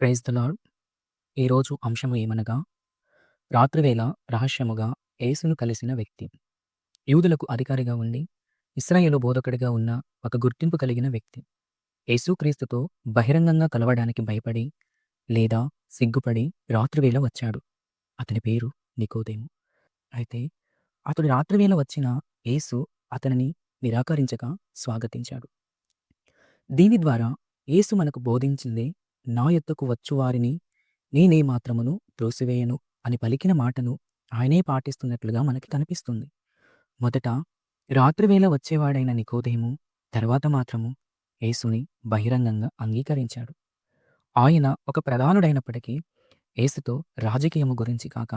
Praise the lord. ఈరోజు అంశము ఏమనగా, రాత్రివేళ రహస్యముగా యేసును కలిసిన వ్యక్తి. యూదులకు అధికారిగా ఉండి, ఇస్రాయేలు బోధకుడిగా ఉన్న ఒక గుర్తింపు కలిగిన వ్యక్తి. యేసుక్రీస్తుతో బహిరంగంగా కలవడానికి భయపడి, లేదా సిగ్గుపడి రాత్రివేళ వచ్చాడు. అతని పేరు నికోదేము. అయితే అతడు రాత్రివేళ వచ్చిన యేసు అతనిని నిరాకరించక స్వాగతించాడు. దీని ద్వారా యేసు మనకు బోధించిందే నా ఎత్తుకు వచ్చువారిని నేనే మాత్రమును త్రోసివేయను అని పలికిన మాటను ఆయనే పాటిస్తున్నట్లుగా మనకి కనిపిస్తుంది. మొదట రాత్రివేళ వచ్చేవాడైన నికోదేము తర్వాత మాత్రము యేసుని బహిరంగంగా అంగీకరించాడు. ఆయన ఒక ప్రధానుడైనప్పటికీ యేసుతో రాజకీయము గురించి కాక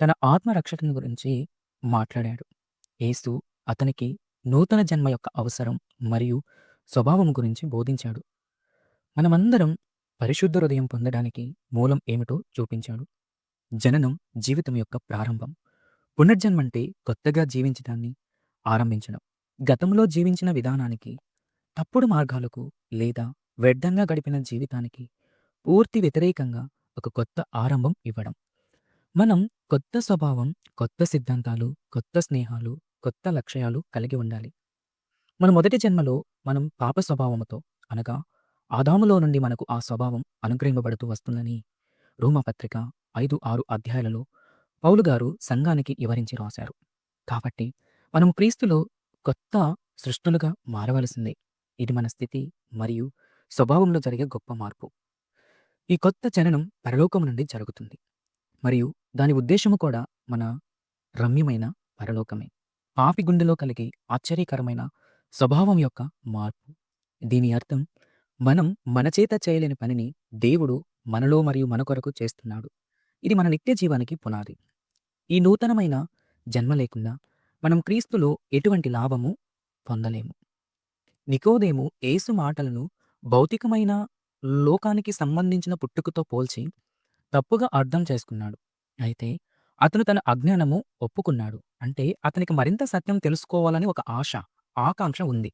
తన ఆత్మరక్షకుని గురించి మాట్లాడాడు. యేసు అతనికి నూతన జన్మ యొక్క అవసరం మరియు స్వభావం గురించి బోధించాడు. మనమందరం పరిశుద్ధ హృదయం పొందడానికి మూలం ఏమిటో చూపించాడు. జననం జీవితం యొక్క ప్రారంభం. పునర్జన్మంటే కొత్తగా జీవించడాన్ని ఆరంభించడం. గతంలో జీవించిన విధానానికి, తప్పుడు మార్గాలకు లేదా వ్యర్థంగా గడిపిన జీవితానికి పూర్తి వ్యతిరేకంగా ఒక కొత్త ఆరంభం ఇవ్వడం. మనం కొత్త స్వభావం, కొత్త సిద్ధాంతాలు, కొత్త స్నేహాలు, కొత్త లక్ష్యాలు కలిగి ఉండాలి. మన మొదటి జన్మలో మనం పాప స్వభావముతో అనగా ఆదాములో నుండి మనకు ఆ స్వభావం అనుగ్రహింపబడుతూ వస్తుందని రోమపత్రిక ఐదు ఆరు అధ్యాయాలలో పౌలుగారు సంఘానికి వివరించి రాశారు. కాబట్టి మనం క్రీస్తులో కొత్త సృష్టులుగా మారవలసిందే. ఇది మన స్థితి మరియు స్వభావంలో జరిగే గొప్ప మార్పు. ఈ కొత్త జననం పరలోకం నుండి జరుగుతుంది. మరియు దాని ఉద్దేశము కూడా మన రమ్యమైన పరలోకమే. పాపి గుండెలో కలిగే ఆశ్చర్యకరమైన స్వభావం యొక్క మార్పు. దీని అర్థం మనం మన చేత చేయలేని పనిని దేవుడు మనలో మరియు మన కొరకు చేస్తున్నాడు. ఇది మన నిత్య జీవానికి పునాది. ఈ నూతనమైన జన్మ లేకుండా మనం క్రీస్తులో ఎటువంటి లాభము పొందలేము. నికోదేము ఏసు మాటలను భౌతికమైన లోకానికి సంబంధించిన పుట్టుకతో పోల్చి తప్పుగా అర్థం చేసుకున్నాడు. అయితే అతను తన అజ్ఞానము ఒప్పుకున్నాడు. అంటే అతనికి మరింత సత్యం తెలుసుకోవాలని ఒక ఆశ, ఆకాంక్ష ఉంది.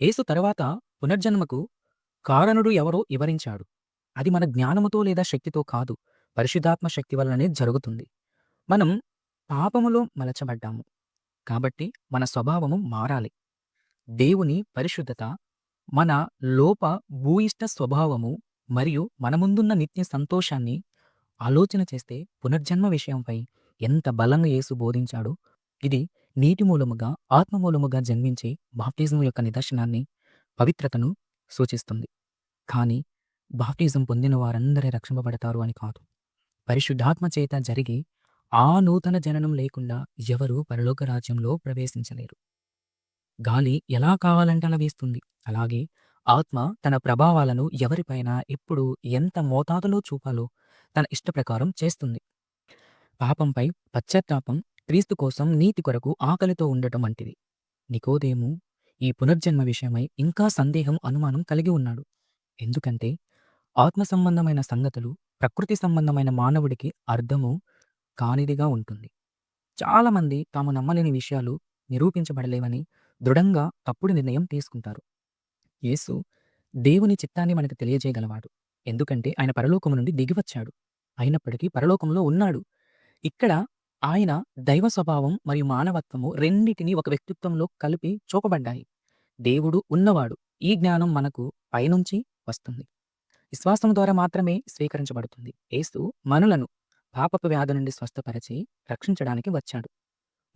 ఏసు తరువాత పునర్జన్మకు కారణుడు ఎవరో వివరించాడు. అది మన జ్ఞానముతో లేదా శక్తితో కాదు, పరిశుద్ధాత్మ శక్తి వలననే జరుగుతుంది. మనం పాపములో మలచబడ్డాము. కాబట్టి మన స్వభావము మారాలి. దేవుని పరిశుద్ధత, మన లోప భూయిష్ట స్వభావము మరియు మన ముందున్న నిత్య సంతోషాన్ని ఆలోచన చేస్తే పునర్జన్మ విషయంపై ఎంత బలంగా యేసు బోధించాడో ఇది నీటి మూలముగా, ఆత్మ మూలముగా జన్మించే బాప్టిజం యొక్క నిదర్శనాన్ని, పవిత్రతను సూచిస్తుంది. కానీ బాప్టిజం పొందిన వారందరే రక్షింపబడతారు అని కాదు. పరిశుద్ధాత్మ చేత జరిగి ఆ నూతన జననం లేకుండా ఎవరూ పరలోక రాజ్యంలో ప్రవేశించలేరు. గాలి ఎలా కావాలంటే అలా వీస్తుంది. అలాగే ఆత్మ తన ప్రభావాలను ఎవరిపైన, ఎప్పుడు, ఎంత మోతాదులో చూపాలో తన ఇష్టప్రకారం చేస్తుంది. పాపంపై పశ్చాత్తాపం క్రీస్తు కోసం నీతి కొరకు ఆకలితో ఉండటం వంటిది. నికోదేము ఈ పునర్జన్మ విషయమై ఇంకా సందేహం, అనుమానం కలిగి ఉన్నాడు. ఎందుకంటే ఆత్మ సంబంధమైన సంగతులు ప్రకృతి సంబంధమైన మానవుడికి అర్థము కానిదిగా ఉంటుంది. చాలామంది తాము నమ్మలేని విషయాలు నిరూపించబడలేవని దృఢంగా తప్పుడు నిర్ణయం తీసుకుంటారు. యేసు దేవుని చిత్తాన్ని మనకు తెలియజేయగలవాడు. ఎందుకంటే ఆయన పరలోకము నుండి దిగివచ్చాడు. అయినప్పటికీ పరలోకంలో ఉన్నాడు. ఇక్కడ ఆయన దైవ స్వభావం మరియు మానవత్వము రెండిటిని ఒక వ్యక్తిత్వంలో కలిపి చూపబడ్డాయి. దేవుడు ఉన్నవాడు. ఈ జ్ఞానం మనకు పైనుంచి వస్తుంది. విశ్వాసం ద్వారా మాత్రమే స్వీకరించబడుతుంది. ఏసు మనులను పాపపు వ్యాధి నుండి స్వస్థపరచి రక్షించడానికి వచ్చాడు.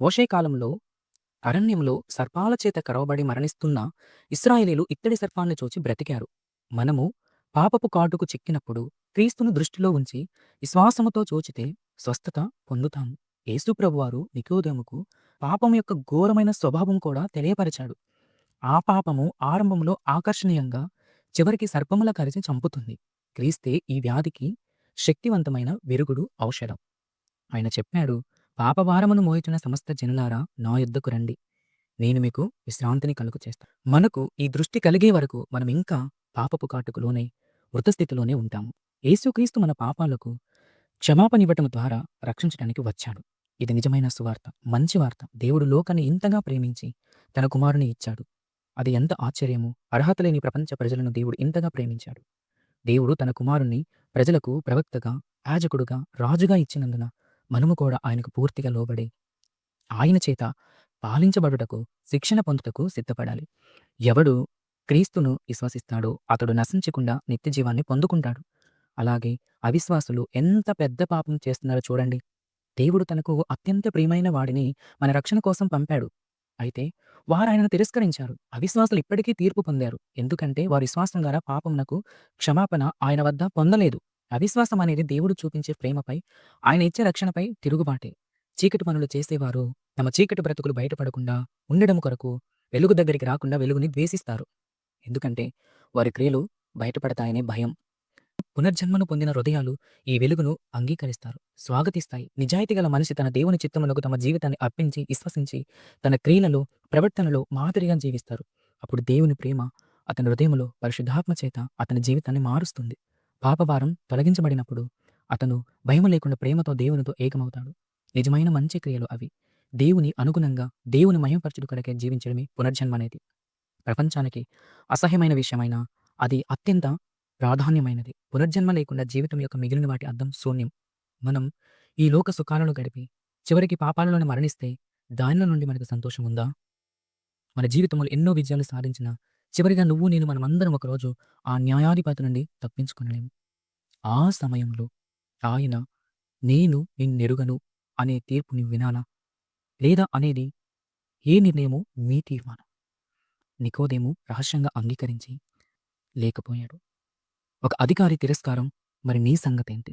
ఓషే కాలంలో అరణ్యంలో సర్పాల చేత కరవబడి మరణిస్తున్న ఇస్రాయేలీలు ఇత్తడి సర్పాన్ని చూచి బ్రతికారు. మనము పాపపు కాటుకు చిక్కినప్పుడు క్రీస్తును దృష్టిలో ఉంచి విశ్వాసముతో చూచితే స్వస్థత పొందుతాము. ఏసుప్రభువారు నికోదముకు పాపం యొక్క ఘోరమైన స్వభావం కూడా తెలియపరిచాడు. ఆ పాపము ఆరంభంలో ఆకర్షణీయంగా చివరికి సర్పముల కరిచి చంపుతుంది. క్రీస్తే ఈ వ్యాధికి శక్తివంతమైన విరుగుడు ఔషధం. ఆయన చెప్పాడు, పాపభారమును మోయుచున్న సమస్త జనులారా నా యుద్ధకు రండి. నేను మీకు విశ్రాంతిని కలుగు చేస్తాను. మనకు ఈ దృష్టి కలిగే వరకు మనం ఇంకా పాపపు కాటుకులోనే మృతస్థితిలోనే ఉంటాము. యేసుక్రీస్తు మన పాపాలకు క్షమాపణివ్వటం ద్వారా రక్షించడానికి వచ్చాడు. ఇది నిజమైన సువార్త, మంచి వార్త. దేవుడు లోకాన్ని ఇంతగా ప్రేమించి తన కుమారుని ఇచ్చాడు. అది ఎంత ఆశ్చర్యమో! అర్హత లేని ప్రపంచ ప్రజలను దేవుడు ఇంతగా ప్రేమించాడు. దేవుడు తన కుమారుణ్ణి ప్రజలకు ప్రవక్తగా, యాజకుడుగా, రాజుగా ఇచ్చినందున మనము కూడా ఆయనకు పూర్తిగా లోబడి ఆయన చేత పాలించబడుటకు, శిక్షణ పొందుటకు సిద్ధపడాలి. ఎవడు క్రీస్తును విశ్వసిస్తాడో అతడు నశించకుండా నిత్య జీవాన్ని పొందుకుంటాడు. అలాగే అవిశ్వాసులు ఎంత పెద్ద పాపం చేస్తున్నారో చూడండి. దేవుడు తనకు అత్యంత ప్రియమైన వాడిని మన రక్షణ కోసం పంపాడు. అయితే వారాయనను తిరస్కరించారు. అవిశ్వాసులు ఇప్పటికీ తీర్పు పొందారు. ఎందుకంటే వారి విశ్వాసం ద్వారా పాపమునకు క్షమాపణ ఆయన వద్ద పొందలేదు. అవిశ్వాసం అనేది దేవుడు చూపించే ప్రేమపై, ఆయన ఇచ్చే రక్షణపై తిరుగుబాటే. చీకటి పనులు చేసేవారు తమ చీకటి బ్రతుకులు బయటపడకుండా ఉండడం కొరకు వెలుగు దగ్గరికి రాకుండా వెలుగుని ద్వేషిస్తారు. ఎందుకంటే వారి క్రియలు బయటపడతాయనే భయం. పునర్జన్మను పొందిన హృదయాలు ఈ వెలుగును అంగీకరిస్తారు, స్వాగతిస్తాయి. నిజాయితీ గల మనిషి తన దేవుని చిత్తమునకు తమ జీవితాన్ని అర్పించి, విశ్వసించి, తన క్రియలలో, ప్రవర్తనలో మాదిరిగా జీవిస్తారు. అప్పుడు దేవుని ప్రేమ అతని హృదయములో పరిశుద్ధాత్మ చేత అతని జీవితాన్ని మారుస్తుంది. పాపభారం తొలగించబడినప్పుడు అతను భయము లేకుండా ప్రేమతో దేవునితో ఏకమవుతాడు. నిజమైన మంచి క్రియలు అవి. దేవుని అనుగుణంగా దేవుని మహిమపరచుట కొరకే జీవించడమే పునర్జన్మ అనేది. ప్రపంచానికి అసహ్యమైన విషయమైనా అది అత్యంత ప్రాధాన్యమైనది. పునర్జన్మ లేకుండా జీవితం యొక్క మిగిలిన వాటి అర్థం శూన్యం. మనం ఈ లోక సుఖాలను గడిపి చివరికి పాపాలలోనే మరణిస్తే దానిలో నుండి మనకు సంతోషం ఉందా? మన జీవితంలో ఎన్నో విజయాలు సాధించినా చివరిగా నువ్వు నేను మనమందరం ఒకరోజు ఆ న్యాయాధిపతి నుండి తప్పించుకొనలేము. ఆ సమయంలో ఆయన నేను నిన్నెరుగను అనే తీర్పు నీవు వినాలా? లేదా అనేది ఏ నిర్ణయమో మీ తీర్మానం. నికోదేము రహస్యంగా అంగీకరించి లేకపోయాడు. ఒక అధికారి తిరస్కారం మరి నీ సంగతేంటి?